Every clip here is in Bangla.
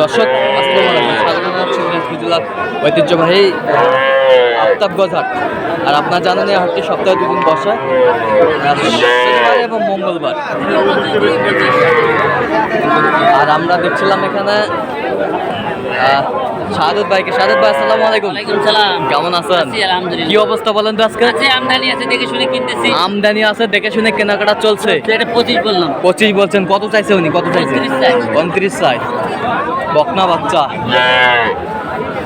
দর্শক ঐতিহ্যবাহী আফতাবগঞ্জ হাট আর আপনার জানেন এই হাটটি সপ্তাহে দুদিন বসে। শনিবার এবং মঙ্গলবার। আর আমরা দেখছিলাম এখানে শাহাদত ভাইকে। শাহাদত ভাই আসসালামু আলাইকুম। ওয়ালাইকুম সালাম। কেমন আছেন? আছি, আলহামদুলিল্লাহ। কি অবস্থা বলেন তো আজকে? আছে আমদানি আছে দেখে শুনে কিনতেছি। আমদানি আছে দেখে শুনে কেনাকাটা চলছে। এটা পঁচিশ বললাম। পঁচিশ বলছেন কত চাইছে উনি? কত চাইছে? 29 চাই। বকনা বাচ্চা।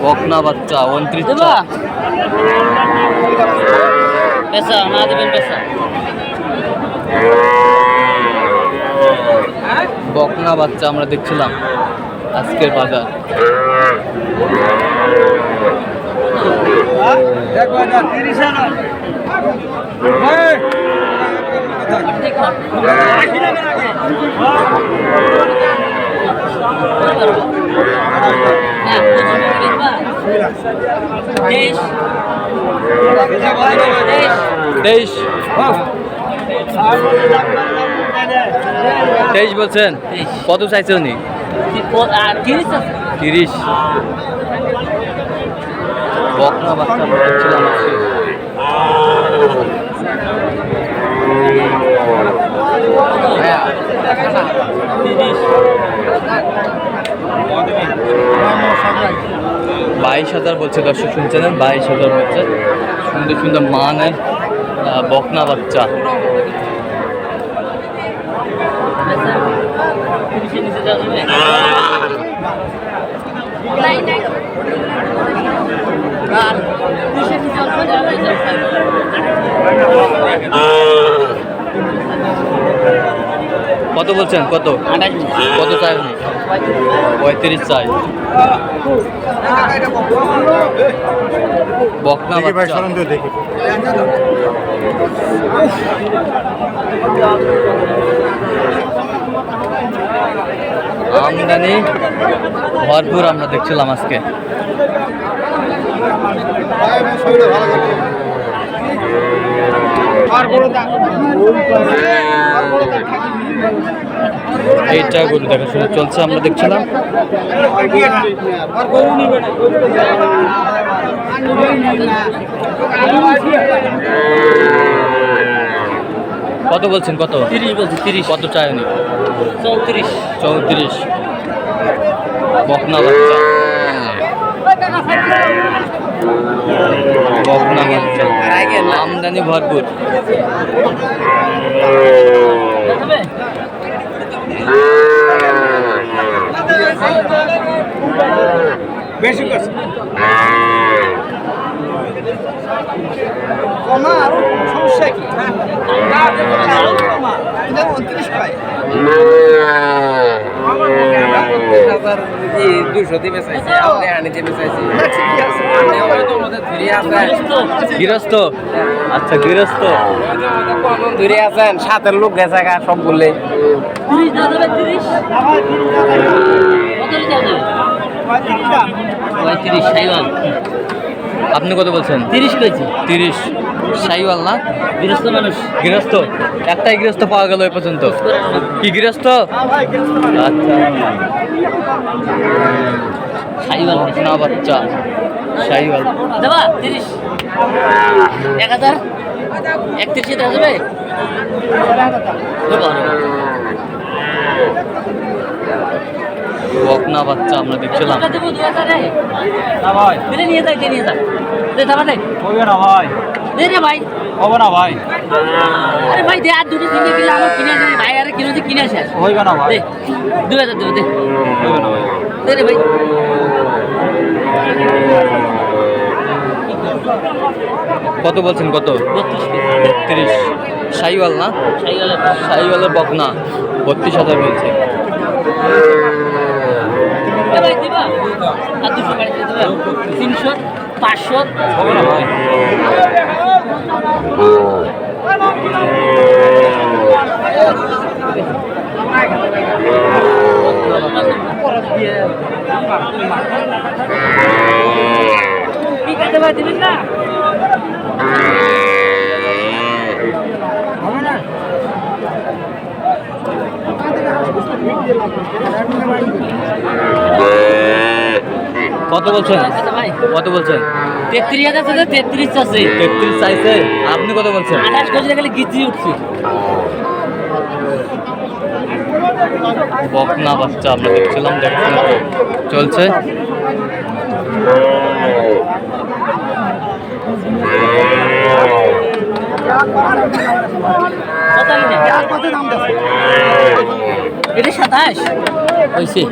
বকনা বাচ্চা উনত্রিশ দেবা পেশা না দেবেন পেশা বকনা বাচ্চা আমরা দেখছিলাম। আজকের বাজার তেইশ। তেইশ। বলছেন। কত চাইছে উনি তিরিশ বকনা বাচ্চা বাইশ হাজার বলছে দর্শক, শুনছেন? বাইশ হাজার বলছে সুন্দর সুন্দর মানের বকনা বাচ্চা। কত বলছেন? কত? কত চাই পঁয়ত্রিশ চাই। বকনা দেখি। আমদানি ভরপুর আমরা দেখছিলাম আজকে। এইটা গরু দেখাশোনা চলছে আমরা দেখছিলাম। কত বলছেন কত? তিরিশ বলছি তিরিশ। কত চাই উনি? চৌত্রিশ। চৌত্রিশ। বকনা বাচ্চা। বকনা বাচ্চা। আমদানি ভরপুর। আপনি আনি গৃহস্থ? আচ্ছা গৃহস্থ। কখন ধরে আছেন সাতের লোক গেছে গা সব বললে আপনি কত বলছেন? তিরিশ কেজি তিরিশ। সাইওয়াল না? গৃহস্থ মানুষ। গৃহস্থ। একটাই গৃহস্থ পাওয়া গেল এই পর্যন্ত। কি গৃহস্থ? আচ্ছা। সাইওয়াল বকনা বাচ্চা। সাইওয়াল। দেবা তিরিশ। এক হাজার। একত্রিশে দেওয়া যাবে? দেবো, দেবো। বকনা বাচ্চা আমরা দেখছিলাম। নিয়ে যাই নিয়ে না ভাই দে রে ভাই। হবে না ভাই। আরে ভাই দে আর দুটো তিনটে কিলো আমার কিনে দে ভাই আরে কিনে দে কিনে শেষ হইবে না ভাই। দে দু হাজার দেবো দে। হইবে না ভাই। দে রে ভাই। কত বলছেন কত? বত্রিশ বত্রিশ। সাইওয়াল না? সাইওয়ালের বকনা। বত্রিশ হাজার বলছে। তিনশো পাঁচশো। হবে না ভাই। দিবেন না কত বলছেন? কত বলছেন? তেত্রিশ হাজার চাচ্ছে তেত্রিশ চাচ্ছে তেত্রিশ চাইছে। আপনি কত বলছেন? আঠাশ কেজি গেলে গিজি উঠছে বকনা বাচ্চা, আমরা দেখছিলাম দেখছিলাম চলছে? এটা সাতাশ? হয়েছে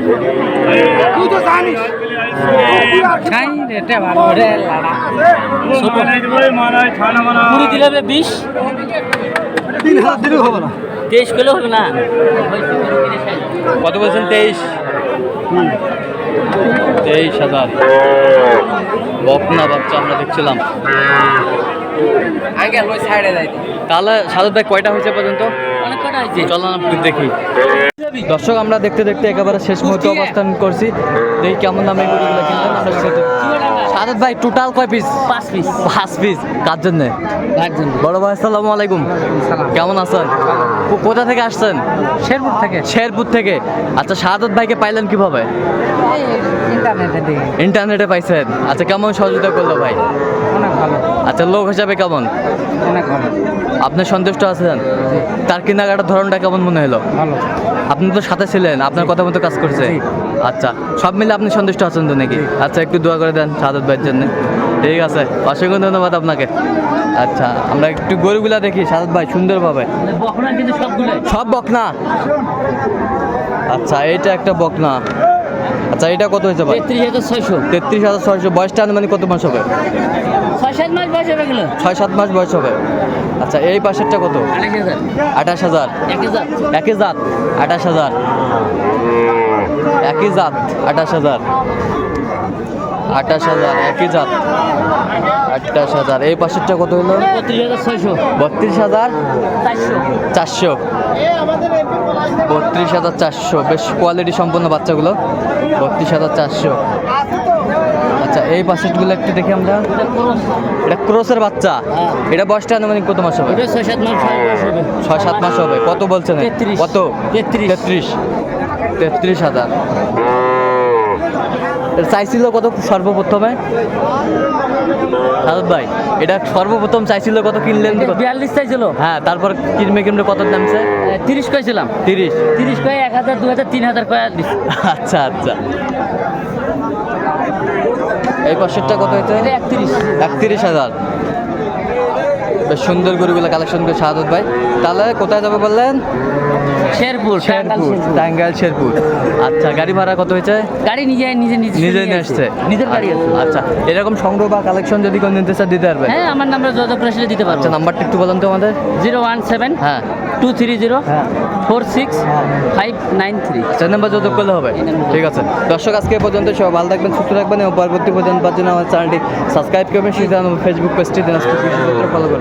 খাই রেটে ভালো রে লাড়া ছোট দিলে হবে বিশ। তিন হাজার দিলেও হবে না। তেইশ করলেও হবে না। কত বলছেন তেইশ? তেইশ হাজার। বকনা বাচ্চা আমরা দেখছিলাম। সাদত ভাই কয়টা হয়েছে পর্যন্ত? চলুন আপনি দেখি। দর্শক আমরা দেখতে দেখতে একেবারে শেষ মুহূর্তে অবস্থান করছি। দেখি কেমন দামে গরুগুলো কিনলেন আমরা সেটা- সাদত ভাই টোটাল কয় পিস পাঁচ পিস পাঁচ পিস কার জন্য? বড় ভাই আসসালামু আলাইকুম। কেমন আছেন? কোথা থেকে আসছেন? শেরপুর থেকে। শেরপুর থেকে। আচ্ছা শাহাদত ভাইকে পাইলেন কীভাবে? ইন্টারনেটে ইন্টারনেটে পাইছেন। আচ্ছা কেমন সহযোগিতা করল ভাই? অনেক ভালো। আচ্ছা লোক হিসাবে কেমন? অনেক ভালো। আপনি সন্তুষ্ট আছেন? তার কেনাকাটার ধরনটা কেমন মনে হলো? ভালো। আপনি তো সাথে ছিলেন আপনার কথা মতো কাজ করছে। আচ্ছা সব মিলে আপনি সন্তুষ্ট আছেন তো নাকি? আচ্ছা একটু দোয়া করে দেন সাদত ভাইয়ের জন্য। ঠিক আছে অসংখ্য ধন্যবাদ আপনাকে। আচ্ছা আমরা একটু গরুগুলা দেখি সাদত ভাই সুন্দরভাবে। বকনা কিন্তু সবগুলো সব বকনা? আচ্ছা এটা একটা বকনা। আচ্ছা এটা কত হয়েছে ভাই? তেত্রিশ হাজার ছয়শো। তেত্রিশ হাজার ছয়শো। বয়সটা আনুমানিক কত মাস হবে? ছয় সাত মাস বয়স হবে গেলো ছয় সাত মাস বয়স হবে। আচ্ছা এই পাশেরটা কত? আঠাশ হাজার। একই জাত? আঠাশ হাজার। একই জাত? আঠাশ হাজার। আঠাশ হাজার একই জাত। আঠাশ হাজার। এই পাশেরটা কত হলো? বত্রিশ হাজার চারশো। বত্রিশ হাজার চারশো। বেশ কোয়ালিটি সম্পন্ন বাচ্চাগুলো। বত্রিশ হাজার চারশো। আচ্ছা এই পাশেরগুলো একটু দেখি আমরা। এটা ক্রোসের বাচ্চা। হ্যাঁ। এটা বয়সটা আনুমানিক কত মাস হবে? ছয় সাত মাস হবে। ছয় সাত মাস হবে। কত বলছেন। কত? তেত্রিশ। তেত্রিশ। তেত্রিশ হাজার। চাইছিল কত সর্বপ্রথমে? সাদত ভাই এটা সর্বপ্রথম চাইছিল কত কিনলেন? কত? বিয়াল্লিশ চাইছিল হ্যাঁ তারপর কিনবে কিনবে কত নামছে? তিরিশ কয়েছিলাম তিরিশ। তিরিশ কয়ে এক হাজার দু হাজার তিন হাজার কয়ে আচ্ছা আচ্ছা। এই পাশেরটা কত হয়েছে একত্রিশ। হাজার। বেশ সুন্দর গরুগুলো কালেকশন করে শাহাদত ভাই। তাহলে কোথায় যাবে বললেন? শেরপুর শেরপুর। টাঙ্গাইল শেরপুর। আচ্ছা গাড়ি ভাড়া কত হয়েছে গাড়ি নিজে নিজে নিজে নিজে নিয়ে আসছে? নিজের গাড়ি আছে। আচ্ছা এরকম সংগ্রহ বা কালেকশন যদি কোনো নিতে চায় দিতে পারবে? হ্যাঁ আমার নাম্বার যোগাযোগ করে দিতে পারব। আচ্ছা নাম্বারটা একটু বলুন তো আমাদের। জিরো ওয়ান সেভেন হ্যাঁ। টু থ্রি জিরো হ্যাঁ। Four six five nine three. চার নাম্বার যোগাযোগ করলে হবে। ঠিক আছে। দর্শক আজকে পর্যন্ত সবাই ভালো থাকবেন সুস্থ থাকবেন এবং পরবর্তী পর্যন্ত জন্য আমার চ্যানেলটি সাবস্ক্রাইব করবেন। সেই ফেসবুক পেজটি দিনাজপুর ফলো করবেন।